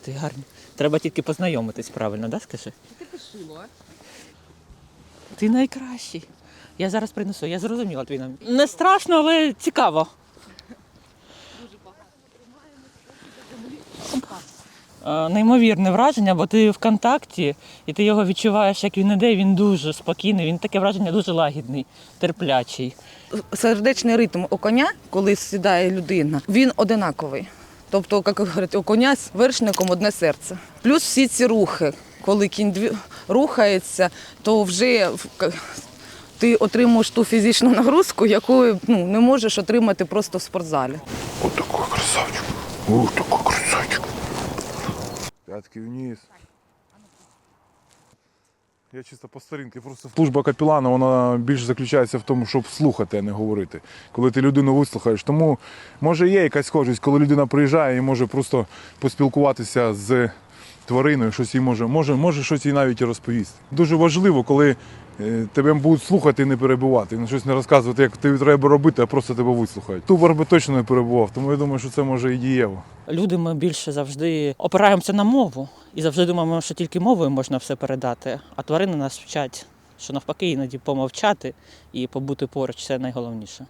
Ти гарний. Треба тільки познайомитись правильно, да, скажи? Ти пишило. Ти найкращий. Я зараз принесу, я зрозуміла твій намір. Не страшно, але цікаво. Е, Неймовірне враження, бо ти в контакті і ти його відчуваєш, як він іде, він дуже спокійний, він таке враження дуже лагідний, терплячий. Сердечний ритм у коня, коли сідає людина, він одинаковий. Тобто, як говорять, у коня з вершником одне серце. Плюс всі ці рухи. Коли кінь дві- рухається, то вже ти отримуєш ту фізичну нагрузку, яку ну, не можеш отримати просто в спортзалі. Вот такой красавчик. Вот такой красавчик. Пятки вниз. Я чисто по старинки. Просто служба капілана вона більше заключається в тому, щоб слухати, а не говорити. Коли ти людину вислухаєш. Тому може є якась схожість, коли людина приїжджає і може просто поспілкуватися з твариною, щось їй може, може, може щось їй навіть і розповісти. Дуже важливо, коли е, тебе будуть слухати і не перебувати, ну, щось не розказувати, як тобі треба робити, а просто тебе вислухають. Тубар би точно не перебував, тому я думаю, що це може і дієво. Люди ми більше завжди опираємося на мову і завжди думаємо, що тільки мовою можна все передати. А тварини нас вчать, що навпаки іноді помовчати і побути поруч це найголовніше.